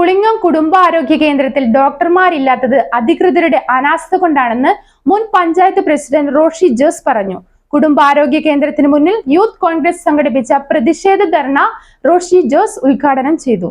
പുളിങ്ങം കുടുംബാരോഗ്യ കേന്ദ്രത്തിൽ ഡോക്ടർമാരില്ലാത്തത് അധികൃതരുടെ അനാസ്ഥ കൊണ്ടാണെന്ന് മുൻ പഞ്ചായത്ത് പ്രസിഡന്റ് റോഷി ജോസ് പറഞ്ഞു. കുടുംബാരോഗ്യ കേന്ദ്രത്തിന് മുന്നിൽ യൂത്ത് കോൺഗ്രസ് സംഘടിപ്പിച്ച പ്രതിഷേധ ധർണ റോഷി ജോസ് ഉദ്ഘാടനം ചെയ്തു.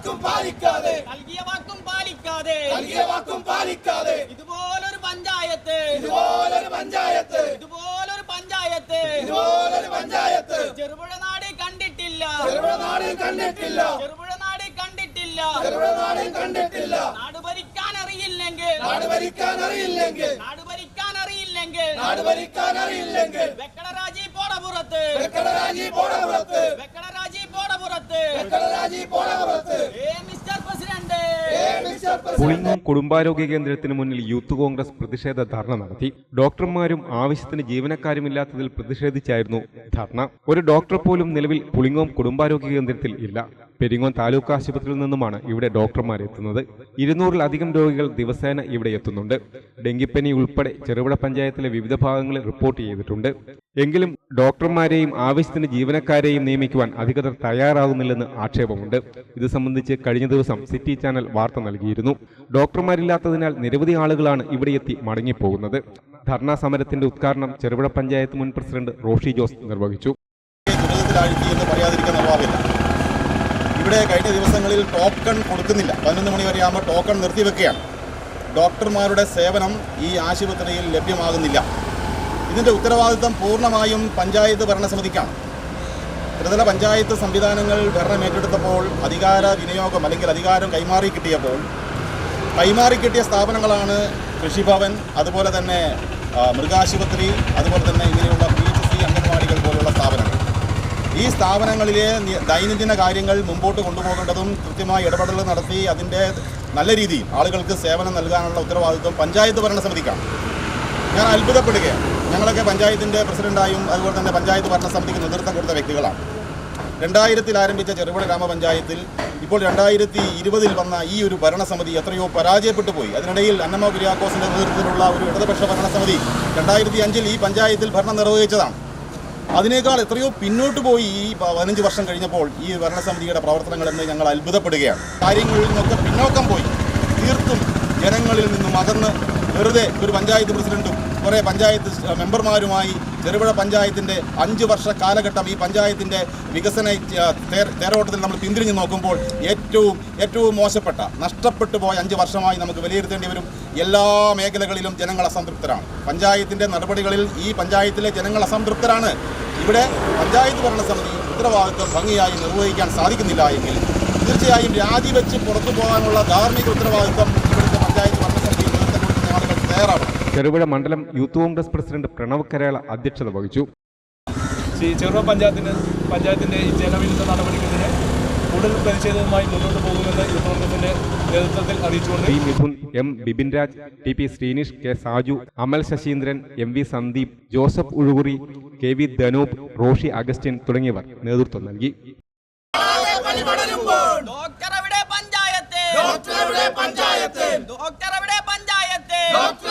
വാക്കും പാലിക്കാതെ. നൽകിയ വാക്കും പാലിക്കാതെ. നൽകിയ വാക്കും പാലിക്കാതെ. ഇതുപോലൊരു പഞ്ചായത്ത്. ഇതുപോലൊരു പഞ്ചായത്ത്. ഇതുപോലൊരു പഞ്ചായത്ത്. ഇതുപോലൊരു പഞ്ചായത്ത്. ചെറുപുഴ നാട് കണ്ടിട്ടില്ല. ചെറുപുഴ നാട് കണ്ടിട്ടില്ല. ചെറുപുഴ നാട് കണ്ടിട്ടില്ല. ചെറുപുഴ നാട് കണ്ടിട്ടില്ല. നാട് ഭരിക്കാൻ അറിയില്ലെങ്കിൽ. നാട് ഭരിക്കാൻ അറിയില്ലെങ്കിൽ. നാട് ഭരിക്കാൻ അറിയില്ലെങ്കിൽ. നാട് ഭരിക്കാൻ അറിയില്ലെങ്കിൽ. പോടപുറത്ത് വെക്കടരാജി പോടപുറത്ത്. വെക്കടരാജി പോടപുറത്ത്. പോടപുറത്ത് ഏ മിസ്റ്റർ പ്രസിഡന്റ് ഏ മിസ്റ്റർ പ്രസിഡന്റ് പുളിങ്ങം കുടുംബാരോഗ്യ കേന്ദ്രത്തിന് മുന്നിൽ യൂത്ത് കോൺഗ്രസ് പ്രതിഷേധ ധർണ നടത്തി. ഡോക്ടർമാരും ആവശ്യത്തിന് ജീവനക്കാരുമില്ലാത്തതിൽ പ്രതിഷേധിച്ചായിരുന്നു ധർണ. ഒരു ഡോക്ടർ പോലും നിലവിൽ പുളിങ്ങോം കുടുംബാരോഗ്യ കേന്ദ്രത്തിൽ ഇല്ല. പെരിങ്ങോം താലൂക്ക് ആശുപത്രിയിൽ നിന്നുമാണ് ഇവിടെ ഡോക്ടർമാർ എത്തുന്നത്. ഇരുന്നൂറിലധികം രോഗികൾ ദിവസേന ഇവിടെ എത്തുന്നുണ്ട്. ഡെങ്കിപ്പനി ഉൾപ്പെടെ ചെറുപുഴ പഞ്ചായത്തിലെ വിവിധ ഭാഗങ്ങളിൽ റിപ്പോർട്ട് ചെയ്തിട്ടുണ്ട്. എങ്കിലും ഡോക്ടർമാരെയും ആവശ്യത്തിന് ജീവനക്കാരെയും നിയമിക്കുവാൻ അധികൃതർ തയ്യാറാകുന്നില്ലെന്ന് ആക്ഷേപമുണ്ട്. ഇത് സംബന്ധിച്ച് കഴിഞ്ഞ ദിവസം സിറ്റി ചാനൽ വാർത്ത നൽകിയിരുന്നു. ഡോക്ടർമാരില്ലാത്തതിനാൽ നിരവധി ആളുകളാണ് ഇവിടെ എത്തി മടങ്ങിപ്പോകുന്നത്. ധർണാ സമരത്തിന്റെ ഉദ്ഘാടനം ചെറുപുഴ പഞ്ചായത്ത് മുൻ പ്രസിഡന്റ് റോഷി ജോസ് നിർവഹിച്ചു. ദുരിതത്തിലാഴ്ത്തി പറയാതിരിക്കാൻ ഇവിടെ കഴിഞ്ഞ ദിവസങ്ങളിൽ ടോക്കൺ കൊടുക്കുന്നില്ല. പതിനൊന്ന് മണി വരെ ആകുമ്പോൾ ടോക്കൺ നിർത്തിവെക്കുകയാണ് ഡോക്ടർമാരുടെ സേവനം ഈ ആശുപത്രിയിൽ ലഭ്യമാകുന്നില്ല. ഇതിന്റെ ഉത്തരവാദിത്തം പൂർണമായും പഞ്ചായത്ത് ഭരണസമിതിക്കാണ്. ത്രിതല പഞ്ചായത്ത് സംവിധാനങ്ങൾ ഭരണമേറ്റെടുത്തപ്പോൾ അധികാര വിനിയോഗം അല്ലെങ്കിൽ അധികാരം കൈമാറി കിട്ടിയപ്പോൾ കൈമാറി കിട്ടിയ സ്ഥാപനങ്ങളാണ് കൃഷിഭവൻ അതുപോലെ തന്നെ മൃഗാശുപത്രി അതുപോലെ തന്നെ ഇങ്ങനെയുള്ള ഈ സ്ഥാപനങ്ങളിലെ ദൈനംദിന കാര്യങ്ങൾ മുമ്പോട്ട് കൊണ്ടുപോകേണ്ടതും കൃത്യമായി ഇടപെടൽ നടത്തി അതിന്റെ നല്ല രീതിയിൽ ആളുകൾക്ക് സേവനം നൽകാനുള്ള ഉത്തരവാദിത്വം പഞ്ചായത്ത് ഭരണസമിതിക്കാണ്. ഞാൻ അത്ഭുതപ്പെടുകയാണ്. ഞങ്ങളൊക്കെ പഞ്ചായത്തിന്റെ പ്രസിഡന്റായും അതുപോലെ തന്നെ പഞ്ചായത്ത് ഭരണസമിതിക്ക് നേതൃത്വം കൊടുത്ത വ്യക്തികളാണ്. രണ്ടായിരത്തിൽ ആരംഭിച്ച ചെറുപുഴ ഗ്രാമപഞ്ചായത്തിൽ ഇപ്പോൾ രണ്ടായിരത്തി ഇരുപതിൽ വന്ന ഈ ഒരു ഭരണസമിതി എത്രയോ പരാജയപ്പെട്ടു പോയി. അതിനിടയിൽ അന്നമ്മ കുര്യാക്കോസിന്റെ നേതൃത്വത്തിലുള്ള ഒരു ഇടതുപക്ഷ ഭരണസമിതി രണ്ടായിരത്തി അഞ്ചിൽ ഈ പഞ്ചായത്തിൽ ഭരണം നിർവഹിച്ചതാണ്. അതിനേക്കാൾ എത്രയോ പിന്നോട്ട് പോയി ഈ പതിനഞ്ച് വർഷം കഴിഞ്ഞപ്പോൾ ഈ ഭരണസമിതിയുടെ പ്രവർത്തനങ്ങളെന്ന് ഞങ്ങൾ അത്ഭുതപ്പെടുകയാണ്. കാര്യങ്ങളിൽ നിന്നൊക്കെ പിന്നോക്കം പോയി. തീർത്തും ജനങ്ങളിൽ നിന്നും അകന്ന് വെറുതെ ഒരു പഞ്ചായത്ത് പ്രസിഡന്റും കുറേ പഞ്ചായത്ത് മെമ്പർമാരുമായി ചെറുപുഴ പഞ്ചായത്തിന്റെ അഞ്ച് വർഷ കാലഘട്ടം ഈ പഞ്ചായത്തിന്റെ വികസന തേരോട്ടത്തിൽ നമ്മൾ പിന്തിരിഞ്ഞ് നോക്കുമ്പോൾ ഏറ്റവും ഏറ്റവും മോശപ്പെട്ട നഷ്ടപ്പെട്ടു പോയ അഞ്ച് വർഷമായി നമുക്ക് വിലയിരുത്തേണ്ടി വരും. എല്ലാ മേഖലകളിലും ജനങ്ങൾ അസംതൃപ്തരാണ്. പഞ്ചായത്തിന്റെ നടപടികളിൽ ഈ പഞ്ചായത്തിലെ ജനങ്ങൾ അസംതൃപ്തരാണ്. ഇവിടെ പഞ്ചായത്ത് ഭരണസമിതി ഉത്തരവാദിത്വം ഭംഗിയായി നിർവഹിക്കാൻ സാധിക്കുന്നില്ല എങ്കിൽ തീർച്ചയായും രാജിവെച്ച് പുറത്തു പോകാനുള്ള ധാർമ്മിക ഉത്തരവാദിത്വം ഇവിടുത്തെ പഞ്ചായത്ത് ഭരണസമിതി നേതൃത്വം കൊടുക്കുന്ന ആളുകൾ തയ്യാറാണ് ചെറുപുഴ മണ്ഡലം youth congress president Pranav Karela അധ്യക്ഷത വഹിച്ചു. ശ്രീ ചെറുപുഴ പഞ്ചായത്തിന് പഞ്ചായത്തിന്റെ ഈ ജനവിരുദ്ധ നടപടിക്കെതിരെ കൂടുതൽ പ്രതിഷേധവുമായി മുന്നോട്ട് പോകുമെന്ന് യൂത്ത് കോൺഗ്രസിന്റെ നേതൃത്വത്തിൽ അറിയിച്ചുകൊണ്ട് Mithun M Bipin Raj T P Sreenish K Saju Amal Sasheendran M V Sandeep Joseph Uzhukuri K V Dhanoop Roshy Augustine തുടങ്ങിയവർ നേതൃത്വം നൽകി. ഡോക്ടർ എവിടെ പഞ്ചായത്ത്. ഡോക്ടർ എവിടെ പഞ്ചായത്ത്. ഡോക്ടർ